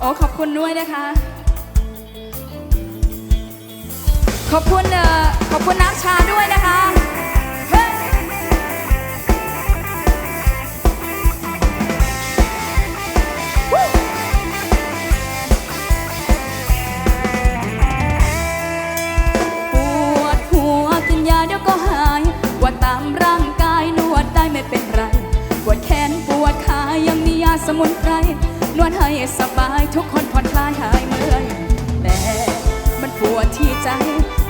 โอ้ขอบคุณด้วยนะคะ ขอบคุณเอ่อขอบคุณน้ำชาด้วยนะคะเฮ้ยวู้ปวดหัวกินยาเดี๋ยวก็หาย ปวดตามร่างกายนวดได้ไม่เป็นไร ปวดแขนปวดขายังมียาสมุนไพร นวดให้สบายทุกคนผ่อนคลายหายเมื่อยแต่มันปวดที่ใจ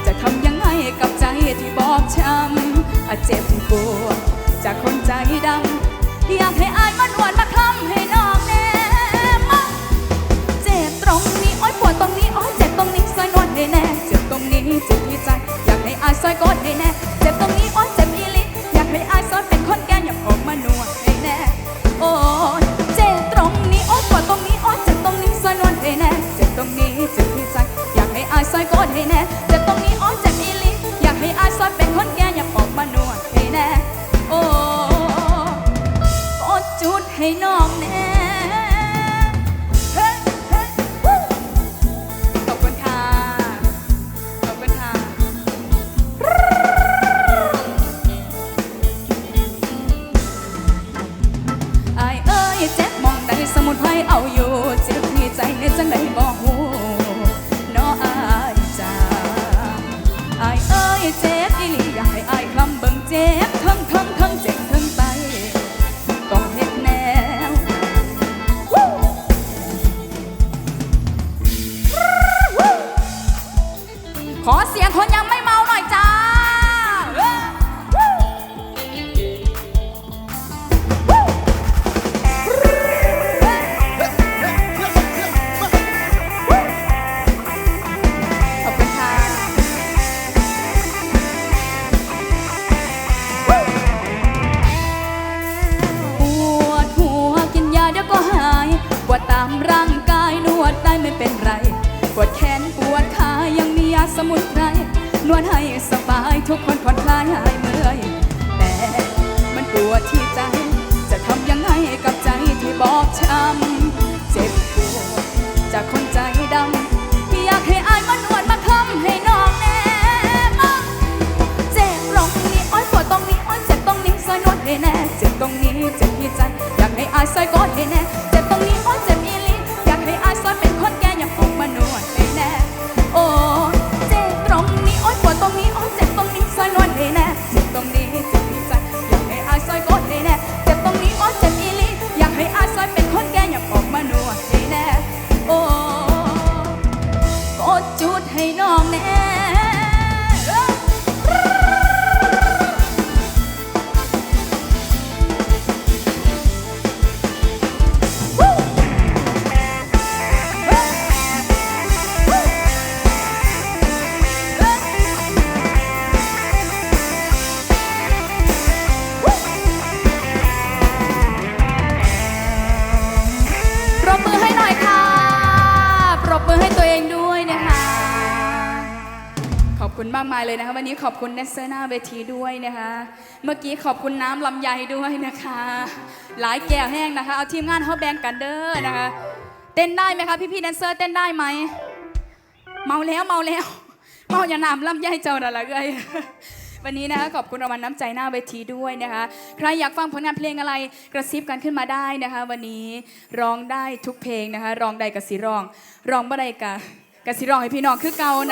จะทำยังไงกับใจที่บอบช้ำอาเจ็บปวดจากคนใจดำอยากให้อายมันวนมาคลำให้น้องแน่มเจ็บตรงนี้อ้อยปวดตรงนี้อ้อยเจ็บตรงนี้ซอยนวดให้แน่เจ็บตรงนี้เจ็บที่ใจ อยากให้อายซอยกดให้แน่เจ็บตรงนี้ ได้สมุนไพรเอาอยู่เจ็บที่ใจในจังไดบอกหูน้ออายจ้าอายเอ้ยเจ็บอีหลีอยากให้อายคลำเบิ่งเจ็บทั้งทั้งทั้งเจ็บทั้งไตต้องเฮ็ดแนวขอเสียงคนยัง ปวดแขนปวดขายังมียาสมุนไพรนวดให้สบายทุกคนผ่อนคลายหายเมื่อยแต่มันปวดที่ใจ จะทำยังไงกับใจที่บอบช้ำเจ็บปวดจากคนใจดำอยากให้อายมานวดมาคลำให้น้องแน่มาเจ็บตรงนี้อ้อยปวดตรงนี้อ้อยเจ็บตรงนี้ซอยนวดให้แน่เจ็บตรงนี้เจ็บที่ใจอยากให้อายซอยกดให้แน่ ให้น้องแน่ คุณมากมายเลยนะคะวันนี้ขอบคุณเนสเซอร์หน้าเวทีด้วยนะคะ เมื่อกี้ขอบคุณน้ำลำไยด้วยนะคะ หลายแก้วแห้งนะคะ เอาทีมงานเขาแบงกันเด้อนะคะ เต้นได้ไหมคะพี่พี่ๆแดนเซอร์เต้นได้ไหมเมาแล้วเมาแล้วเมาอย่าน้ำลำไยเจ้าน่ะละเอ้ยวันนี้นะคะขอบคุณรางวัลน้ำใจหน้าเวทีด้วยนะคะ ใครอยากฟังผลงานเพลงอะไรกระซิบกันขึ้นมาได้นะคะ วันนี้ร้องได้ทุกเพลงนะคะร้องได้กับสีร้องร้องบ่ได้กับกับสีร้องให้พี่น้องคือเก่านะ